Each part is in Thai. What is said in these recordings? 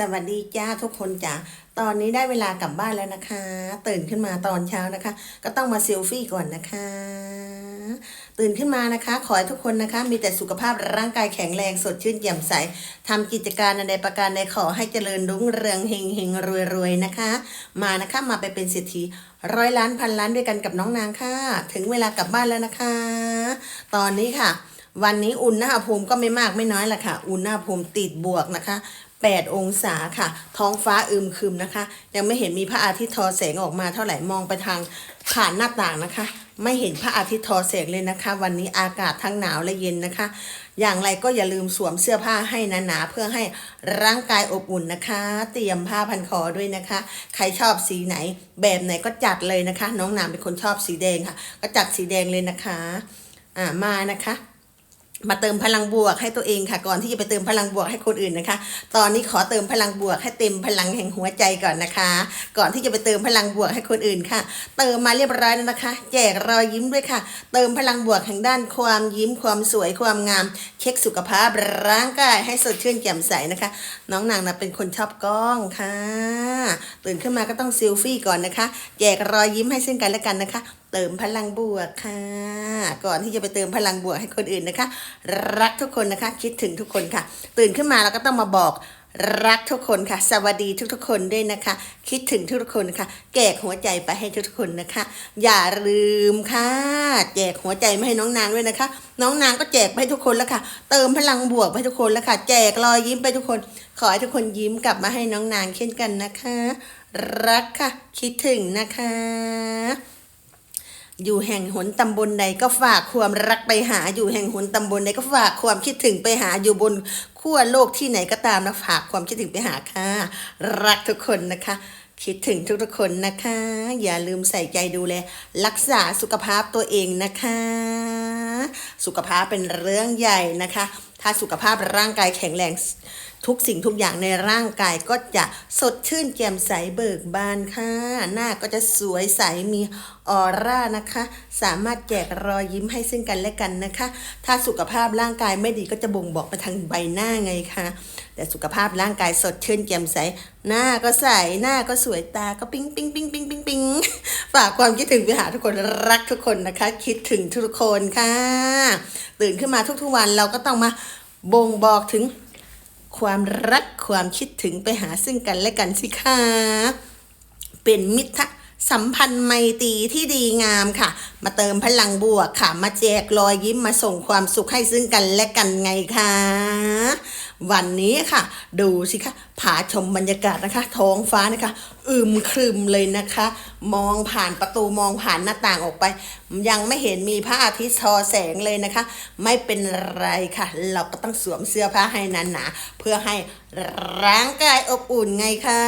สวัสดีจ้าทุกคนจ้าตอนนี้ได้เวลากลับบ้านแล้วนะคะ ตื่นขึ้นมาตอนเช้านะคะ ก็ต้องมาเซลฟี่ก่อนนะคะ ตื่นขึ้นมานะคะ ขอให้ทุกคนนะคะ มีแต่สุขภาพร่างกายแข็งแรงสดชื่นแจ่มใสทำกิจการในประการใดขอให้เจริญรุ่งเรืองเฮงเฮงรวยรวยนะคะ มานะคะมาไปเป็นเศรษฐีร้อยล้านพันล้านด้วยกันกับน้องนางค่ะ ถึงเวลากลับบ้านแล้วนะคะ ตอนนี้ค่ะ วันนี้อุณหภูมิก็ไม่มากไม่น้อยละค่ะ อุณหภูมิติดบวกนะคะ 8 องศาค่ะ ท้องฟ้าอึมครึมนะคะ ยังไม่เห็นมีพระอาทิตย์ทอแสงออกมาเท่าไหร่ มองไปทางผ่านหน้าต่างนะคะ ไม่เห็นพระอาทิตย์ทอแสงเลยนะคะ วันนี้อากาศทั้งหนาวและเย็นนะคะ อย่างไรก็อย่าลืมสวมเสื้อผ้าให้หนาๆเพื่อให้ร่างกายอบอุ่นนะคะ เตรียมผ้าพันคอด้วยนะคะ ใครชอบสีไหน แบบไหนก็จัดเลยนะคะ น้องนามเป็นคนชอบสีแดงค่ะ ก็จัดสีแดงเลยนะคะ อ่ามานะคะ มาเติมพลังบวกให้ตัวเองค่ะ ก่อนที่จะไปเติมพลังบวกให้คนอื่นนะคะ ตอนนี้ขอเติมพลังบวกให้เต็มพลังแห่งหัวใจก่อนนะคะ ก่อนที่จะไปเติมพลังบวกให้คนอื่นค่ะ เติมมาเรียบร้อยแล้วนะคะ แจกรอยยิ้มด้วยค่ะ เติมพลังบวกแห่งด้านความยิ้มความสวยความงาม เช็คสุขภาพร่างกายให้สดชื่นแจ่มใสนะคะ น้องนางนะเป็นคนชอบกล้องค่ะ ตื่นขึ้นมาก็ต้องเซลฟี่ก่อนนะคะ แจกรอยยิ้มให้ซึ่งกันและกันนะคะเติมพลังบวกค่ะ ก่อนที่จะไปเติมพลังบวกให้คนอื่นนะคะ รักทุกคนนะคะ คิดถึงทุกคนค่ะ ตื่นขึ้นมาเราก็ต้องมาบอกรักทุกคนค่ะ สวัสดีทุกๆคนด้วยนะคะ คิดถึงทุกๆคนค่ะ แจกหัวใจไปให้ทุกๆคนนะคะ อย่าลืมค่ะ แจกหัวใจมาให้น้องนางด้วยนะคะ น้องนางก็แจกไปทุกคนแล้วค่ะ เติมพลังบวกไปทุกคนแล้วค่ะ แจกรอยยิ้มไปทุกคน ขอให้ทุกคนยิ้มกลับมาให้น้องนางเช่นกันนะคะ รักค่ะ คิดถึงนะคะ อยู่แห่งหนตำบลใดก็ฝากความรักไปหา อยู่แห่งหนตำบลใดก็ฝากความคิดถึงไปหาอยู่บนขั้วโลกที่ไหนก็ตามนะฝากความคิดถึงไปหาค่ะ รักทุกคนนะคะ คิดถึงทุกๆคนนะคะ อย่าลืมใส่ใจดูแล รักษาสุขภาพตัวเองนะคะ สุขภาพเป็นเรื่องใหญ่นะคะ ถ้าสุขภาพร่างกายแข็งแรงทุกสิ่งทุกอย่างในร่างกายก็จะสดชื่นแจ่มใสเบิกบานค่ะ หน้าก็จะสวยใสมีออร่านะคะ สามารถแจกรอยยิ้มให้ซึ่งกันและกันนะคะ ถ้าสุขภาพร่างกายไม่ดีก็จะบ่งบอกไปทางใบหน้าไงคะแต่สุขภาพร่างกายสดชื่นแจ่มใส หน้าก็ใสหน้าก็สวยตาก็ปิ๊งปิ๊งปิ๊งปิ๊งปิ๊งปิ๊ง ฝากความคิดถึงไปหาทุกคนรักทุกคนนะคะ คิดถึงทุกคนค่ะ ตื่นขึ้นมาทุกๆวันเราก็ต้องมาบ่งบอกถึงความรักความคิดถึงไปหาซึ่งกันและกันสิคะเป็นมิตร สัมพันธ์ไมตรีที่ดีงามค่ะ มาเติมพลังบวกค่ะ มาแจกรอยยิ้มมาส่งความสุขให้ซึ่งกันและกันไงคะวันนี้ค่ะ ดูสิคะผาชมบรรยากาศนะคะ ท้องฟ้านะคะ อึมครึมเลยนะคะ มองผ่านประตูมองผ่านหน้าต่างออกไป ยังไม่เห็นมีพระอาทิตย์ทอแสงเลยนะคะ ไม่เป็นไรค่ะ เราก็ต้องสวมเสื้อผ้าให้หนาๆเพื่อให้ร่างกายอบอุ่นไงคะ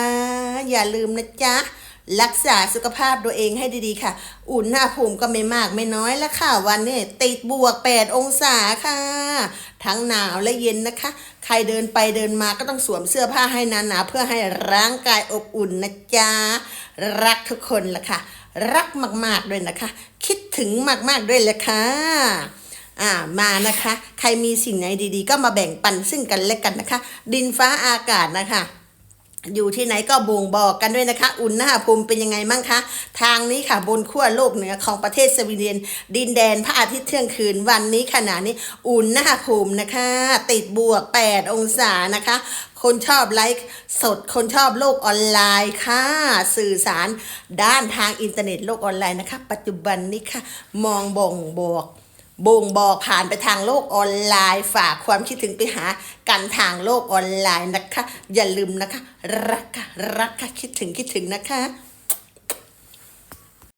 อย่าลืมนะจ๊ะ รักษาสุขภาพตัวเองให้ดีๆค่ะ อุณหภูมิก็ไม่มากไม่น้อยแล้วค่ะ วันนี้ติดบวก 8 องศาค่ะ ทั้งหนาวและเย็นนะคะ ใครเดินไปเดินมาก็ต้องสวมเสื้อผ้าให้หนาๆเพื่อให้ร่างกายอบอุ่นนะจ๊ะ รักทุกคนละค่ะ รักมากๆด้วยนะคะ คิดถึงมากๆด้วยละค่ะอ่ามานะคะ ใครมีสิ่งไหนดีๆ ก็มาแบ่งปันซึ่งกันและกันนะคะ ดินฟ้าอากาศนะคะ อยู่ที่ไหนก็บ่งบอกกันด้วยนะคะ อุณหภูมิเป็นยังไงมั่งคะ ทางนี้ค่ะบนขั้วโลกเหนือของประเทศสวีเดน ดินแดนพระอาทิตย์เที่ยงคืนวันนี้ขณะนี้ อุณหภูมินะคะ ติดบวก 8 องศานะคะ คนชอบไลฟ์สดคนชอบโลกออนไลน์ค่ะ สื่อสารด้านทางอินเทอร์เน็ตโลกออนไลน์นะคะ ปัจจุบันนี้ค่ะ มองบ่งบอก บ่งบอกผ่านไปทางโลกออนไลน์ ฝากความคิดถึงไปหากันทางโลกออนไลน์นะคะ อย่าลืมนะคะ รักค่ะรักค่ะคิดถึงคิดถึงนะคะ